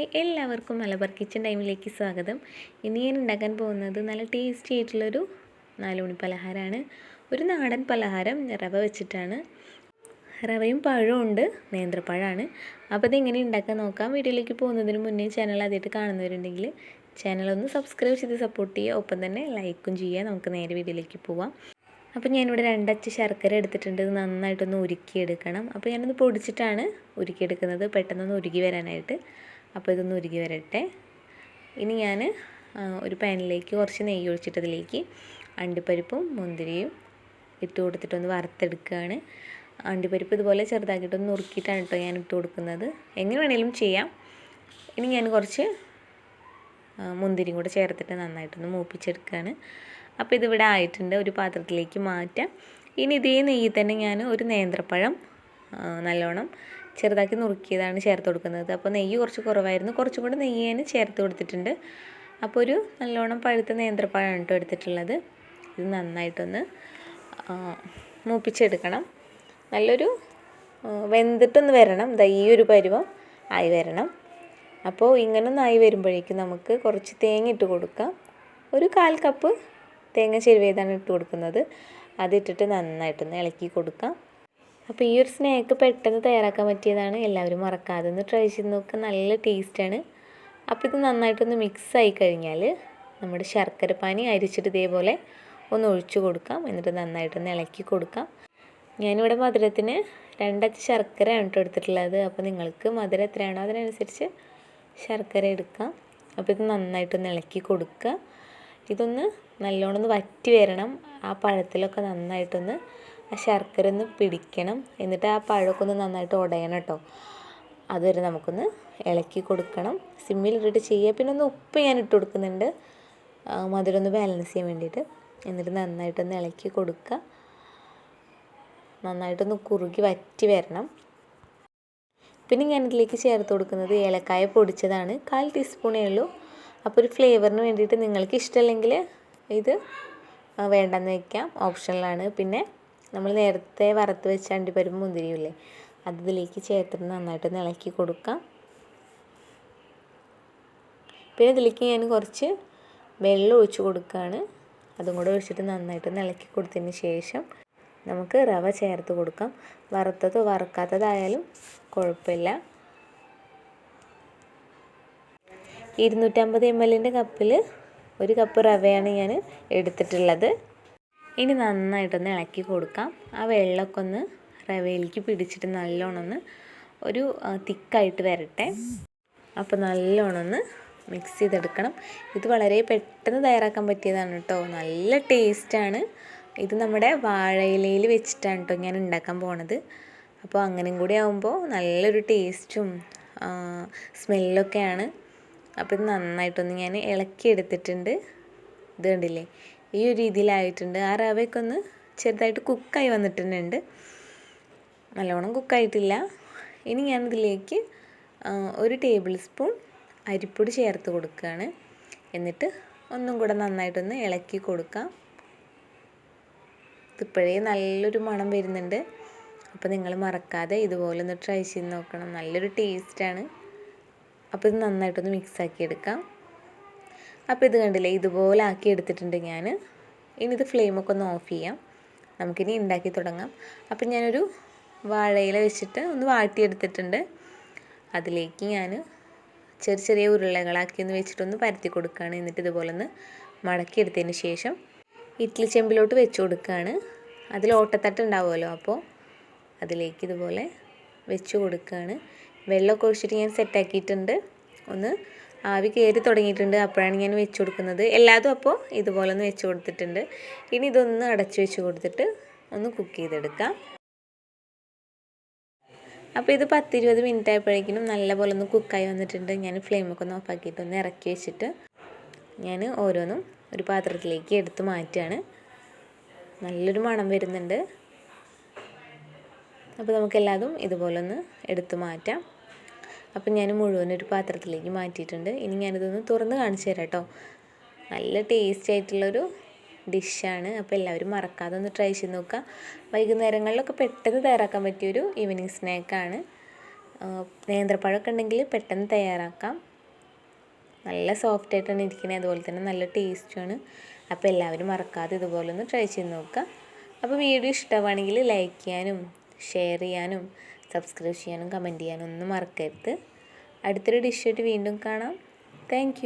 Hi എല്ലാവർക്കും Malabar kitchen ടൈമിലേക്ക് സ്വാഗതം. ഇന്ന് ഞാൻ ഉണ്ടാക്കാൻ പോകുന്നത് നല്ല ടേസ്റ്റി ആയിട്ടുള്ളൊരു നാലുമണി പലഹാരമാണ്. ഒരു നാടൻ പലഹാരം റവ വെച്ചിട്ടാണ്. റവയും പഴവും ഉണ്ട് നേന്ത്രപ്പഴമാണ്. അപ്പോൾ ഇതെങ്ങനെ ഉണ്ടാക്കാൻ നോക്കാം. വീഡിയോയിലേക്ക് പോകുന്നതിന് മുന്നേ ചാനൽ ആദ്യമായിട്ട് കാണുന്നവരുണ്ടെങ്കിൽ ചാനലൊന്ന് സബ്സ്ക്രൈബ് ചെയ്ത് സപ്പോർട്ട് ചെയ്യുക. ഒപ്പം തന്നെ ലൈക്കും ചെയ്യുക. നമുക്ക് നേരെ വീഡിയോയിലേക്ക് പോവാം. അപ്പോൾ ഞാനിവിടെ രണ്ടച്ച് ശർക്കര എടുത്തിട്ടുണ്ട്. ഇത് നന്നായിട്ടൊന്ന് ഉരുക്കിയെടുക്കണം. അപ്പോൾ ഞാനൊന്ന് പൊടിച്ചിട്ടാണ് ഉരുക്കിയെടുക്കുന്നത്. പെട്ടെന്നൊന്ന് ഉരുകി വരാനായിട്ട്. അപ്പോൾ ഇതൊന്ന് ഉരുകി വരട്ടെ. ഇനി ഞാൻ ഒരു പാനിലേക്ക് കുറച്ച് നെയ്യ് ഒഴിച്ചിട്ടതിലേക്ക് അണ്ടിപ്പരിപ്പും മുന്തിരിയും ഇട്ട് കൊടുത്തിട്ടൊന്ന് വറുത്തെടുക്കുകയാണ്. അണ്ടിപ്പരിപ്പ് ഇതുപോലെ ചെറുതാക്കിയിട്ടൊന്ന് നുറുക്കിയിട്ടാണ് കേട്ടോ ഞാൻ ഇട്ട് കൊടുക്കുന്നത്. എങ്ങനെ വേണേലും ചെയ്യാം. ഇനി ഞാൻ കുറച്ച് മുന്തിരിയും കൂടെ ചേർത്തിട്ട് നന്നായിട്ടൊന്ന് മൂപ്പിച്ചെടുക്കുകയാണ്. അപ്പോൾ ഇതിവിടെ ആയിട്ടുണ്ട് ഒരു പാത്രത്തിലേക്ക് മാറ്റാം. ഇനി ഇതേ നെയ്യിൽ തന്നെ ഞാൻ ഒരു നേന്ത്രപ്പഴം നല്ലോണം ചെറുതാക്കി നുറുക്കിയതാണ് ചേർത്ത് കൊടുക്കുന്നത്. അപ്പോൾ നെയ്യ് കുറച്ച് കുറവായിരുന്നു. കുറച്ചും കൂടെ നെയ്യ് ഞാൻ ചേർത്ത് കൊടുത്തിട്ടുണ്ട്. അപ്പോൾ ഒരു നല്ലോണം പഴുത്ത നേന്ത്രപ്പഴമാണ് കേട്ടോ എടുത്തിട്ടുള്ളത്. ഇത് നന്നായിട്ടൊന്ന് മൂപ്പിച്ചെടുക്കണം. നല്ലൊരു വെന്തിട്ടൊന്ന് വരണം. ഇതാ ഈ ഒരു പരുവം ആയി വരണം. അപ്പോൾ ഇങ്ങനെ വരുമ്പോഴേക്കും നമുക്ക് കുറച്ച് തേങ്ങ ഇട്ട് കൊടുക്കാം. ഒരു കാൽ കപ്പ് തേങ്ങ ചെരുവേതാണ് ഇട്ട് കൊടുക്കുന്നത്. അതിട്ടിട്ട് നന്നായിട്ടൊന്ന് ഇളക്കി കൊടുക്കാം. അപ്പോൾ ഈ ഒരു സ്നാക്ക് പെട്ടെന്ന് തയ്യാറാക്കാൻ പറ്റിയതാണ്. എല്ലാവരും മറക്കാതെ ഒന്ന് ട്രൈ ചെയ്ത് നോക്കുക നല്ല ടേസ്റ്റാണ് അപ്പോൾ ഇത് നന്നായിട്ടൊന്ന് മിക്സ് ആയി കഴിഞ്ഞാൽ നമ്മുടെ ശർക്കര പാനി അരിച്ചിട്ട് ഇതേപോലെ ഒന്ന് ഒഴിച്ചു കൊടുക്കാം. എന്നിട്ട് നന്നായിട്ടൊന്ന് ഇളക്കി കൊടുക്കാം. ഞാനിവിടെ മധുരത്തിന് രണ്ടച്ച് ശർക്കരയാണ് കേട്ടോ എടുത്തിട്ടുള്ളത്. അപ്പോൾ നിങ്ങൾക്ക് മധുരം എത്രയാണോ അതിനനുസരിച്ച് ശർക്കര എടുക്കാം. അപ്പോൾ ഇത് നന്നായിട്ടൊന്ന് ഇളക്കി കൊടുക്കുക. ഇതൊന്ന് നല്ലോണം ഒന്ന് വറ്റി വരണം. ആ പഴത്തിലൊക്കെ നന്നായിട്ടൊന്ന് ആ ശർക്കര ഒന്ന് പിടിക്കണം. എന്നിട്ട് ആ പഴമൊക്കെ ഒന്ന് നന്നായിട്ട് ഉടയണം കേട്ടോ. അതുവരെ നമുക്കൊന്ന് ഇളക്കി കൊടുക്കണം. സിമ്മിൽ സിമ്മിലിട്ടിട്ട് ചെയ്യുക. പിന്നെ ഒന്ന് ഉപ്പ് ഞാൻ ഇട്ട് കൊടുക്കുന്നുണ്ട്. മധുരം ഒന്ന് ബാലൻസ് ചെയ്യാൻ വേണ്ടിയിട്ട്. എന്നിട്ട് നന്നായിട്ടൊന്ന് ഇളക്കി കൊടുക്കുക. നന്നായിട്ടൊന്ന് കുറുകി വറ്റി വരണം. പിന്നെ ഞാൻ ഇതിലേക്ക് ചേർത്ത് കൊടുക്കുന്നത് ഏലക്കായ പൊടിച്ചതാണ്. കാൽ ടീസ്പൂണേ ഉള്ളൂ. അപ്പോൾ ഒരു ഫ്ലേവറിന് വേണ്ടിയിട്ട് നിങ്ങൾക്ക് ഇഷ്ടമല്ലെങ്കിൽ ഇത് വേണ്ടെന്ന് വയ്ക്കാം. ഓപ്ഷനിലാണ്. പിന്നെ നമ്മൾ നേരത്തെ വറുത്ത് വെച്ച അണ്ടിപ്പരിപ്പ് മുന്തിരിയില്ലേ അത് ഇതിലേക്ക് ചേർത്തിട്ട് നന്നായിട്ട് ഇളക്കി കൊടുക്കാം. പിന്നെ ഇതിലേക്ക് ഞാൻ കുറച്ച് വെള്ളം ഒഴിച്ച് കൊടുക്കുകയാണ്. അതും കൂടെ ഒഴിച്ചിട്ട് നന്നായിട്ട് ഇളക്കി കൊടുത്തതിന് ശേഷം നമുക്ക് റവ ചേർത്ത് കൊടുക്കാം. വറുത്തതോ വറുക്കാത്തതായാലും കുഴപ്പമില്ല. ഇരുന്നൂറ്റമ്പത് എം എല്ലിന്റെ കപ്പിൽ ഒരു കപ്പ് റവയാണ് ഞാൻ എടുത്തിട്ടുള്ളത്. ഇനി നന്നായിട്ടൊന്ന് ഇളക്കി കൊടുക്കാം. ആ വെള്ളമൊക്കെ ഒന്ന് റവയിലേക്ക് പിടിച്ചിട്ട് നല്ലോണം ഒന്ന് ഒരു തിക്കായിട്ട് വരട്ടെ. അപ്പോൾ നല്ലോണം ഒന്ന് മിക്സ് ചെയ്തെടുക്കണം. ഇത് വളരെ പെട്ടെന്ന് തയ്യാറാക്കാൻ പറ്റിയതാണ് കേട്ടോ. നല്ല ടേസ്റ്റാണ് ഇത് നമ്മുടെ വാഴയിലയിൽ വെച്ചിട്ടാണ് കേട്ടോ ഞാൻ ഉണ്ടാക്കാൻ പോണത്. അപ്പോൾ അങ്ങനെയും കൂടി ആകുമ്പോൾ നല്ലൊരു ടേസ്റ്റും സ്മെല്ലൊക്കെയാണ് അപ്പോൾ ഇത് നന്നായിട്ടൊന്ന് ഞാൻ ഇളക്കി എടുത്തിട്ടുണ്ട് ഇത് കണ്ടില്ലേ? ഈ ഒരു രീതിയിലായിട്ടുണ്ട്. ആ റവയൊക്കെ ഒന്ന് ചെറുതായിട്ട് കുക്കായി വന്നിട്ടുണ്ട് നല്ലോണം കുക്കായിട്ടില്ല. ഇനി ഞാനിതിലേക്ക് ഒരു ടേബിൾ സ്പൂൺ അരിപ്പൊടി ചേർത്ത് കൊടുക്കുകയാണ് എന്നിട്ട് ഒന്നും കൂടെ നന്നായിട്ടൊന്ന് ഇളക്കി കൊടുക്കാം. ഇതിപ്പോഴേ നല്ലൊരു മണം വരുന്നുണ്ട്. അപ്പോൾ നിങ്ങൾ മറക്കാതെ ഇതുപോലെ ഒന്ന് ട്രൈ ചെയ്ത് നോക്കണം. നല്ലൊരു ടേസ്റ്റാണ്. അപ്പോൾ ഇത് നന്നായിട്ടൊന്ന് മിക്സാക്കി എടുക്കാം അപ്പോൾ ഇത് കണ്ടില്ലേ? ഇതുപോലെ ആക്കി എടുത്തിട്ടുണ്ട് ഞാൻ ഇനി ഇത് ഫ്ലെയിമൊക്കെ ഒന്ന് ഓഫ് ചെയ്യാം. നമുക്കിനി ഉണ്ടാക്കി തുടങ്ങാം. അപ്പം ഞാനൊരു വാഴയില വെച്ചിട്ട് ഒന്ന് വാട്ടിയെടുത്തിട്ടുണ്ട്. അതിലേക്ക് ഞാൻ ചെറിയ ചെറിയ ഉരുളകളാക്കി ഒന്ന് വെച്ചിട്ടൊന്ന് പരത്തി കൊടുക്കുകയാണ് എന്നിട്ട് ഇതുപോലെ ഒന്ന് മടക്കിയെടുത്തതിന് ശേഷം ഇഡ്ഡലി ചെമ്പിലോട്ട് വെച്ച് കൊടുക്കുകയാണ് അതിൽ ഓട്ടത്തട്ട് ഉണ്ടാവുമല്ലോ അപ്പോൾ അതിലേക്ക് ഇതുപോലെ വെച്ച് കൊടുക്കുകയാണ് വെള്ളമൊക്കെ ഒഴിച്ചിട്ട് ഞാൻ സെറ്റാക്കിയിട്ടുണ്ട് ഒന്ന് ആവി കയറി തുടങ്ങിയിട്ടുണ്ട്. അപ്പോഴാണ് ഞാൻ വെച്ച് കൊടുക്കുന്നത്. എല്ലാതും അപ്പോൾ ഇതുപോലെ ഒന്ന് വെച്ച് കൊടുത്തിട്ടുണ്ട്. ഇനി ഇതൊന്ന് അടച്ചു വെച്ച് കൊടുത്തിട്ട് ഒന്ന് കുക്ക് ചെയ്തെടുക്കാം. അപ്പോൾ ഇത് പത്തിരുപത് മിനിറ്റ് ആയപ്പോഴേക്കും നല്ലപോലെ ഒന്ന് കുക്കായി വന്നിട്ടുണ്ട്. ഞാൻ ഫ്ലെയിമൊക്കെ ഒന്ന് ഓഫാക്കിയിട്ട് ഒന്ന് ഇറക്കി വെച്ചിട്ട് ഞാൻ ഓരോന്നും ഒരു പാത്രത്തിലേക്ക് എടുത്ത് മാറ്റുകയാണ്. നല്ലൊരു മണം വരുന്നുണ്ട്. അപ്പോൾ നമുക്കെല്ലാതും ഇതുപോലൊന്ന് എടുത്തു മാറ്റാം. അപ്പം ഞാൻ മുഴുവൻ ഒരു പാത്രത്തിലേക്ക് മാറ്റിയിട്ടുണ്ട്. ഇനി ഞാനിതൊന്ന് തുറന്ന് കാണിച്ചു തരാം കേട്ടോ. നല്ല ടേസ്റ്റി ആയിട്ടുള്ളൊരു ഡിഷാണ് അപ്പോൾ എല്ലാവരും മറക്കാതെ ഒന്ന് ട്രൈ ചെയ്ത് നോക്കുക വൈകുന്നേരങ്ങളിലൊക്കെ പെട്ടെന്ന് തയ്യാറാക്കാൻ പറ്റിയൊരു ഈവനിങ് സ്നാക്കാണ് നേന്ത്രപ്പഴമൊക്കെ ഉണ്ടെങ്കിൽ പെട്ടെന്ന് തയ്യാറാക്കാം. നല്ല സോഫ്റ്റ് ആയിട്ടാണ് ഇരിക്കുന്നത് അതുപോലെ തന്നെ നല്ല ടേസ്റ്റുമാണ് അപ്പോൾ എല്ലാവരും മറക്കാതെ ഇതുപോലെ ഒന്ന് ട്രൈ ചെയ്ത് നോക്കുക അപ്പോൾ വീഡിയോ ഇഷ്ടമാണെങ്കിൽ ലൈക്ക് ചെയ്യാനും ഷെയർ ചെയ്യാനും സബ്സ്ക്രൈബ് ചെയ്യാനും കമന്റ് ചെയ്യാനും ഒന്നും മറക്കരുത്. അടുത്തൊരു ഡിഷായിട്ട് വീണ്ടും കാണാം. താങ്ക്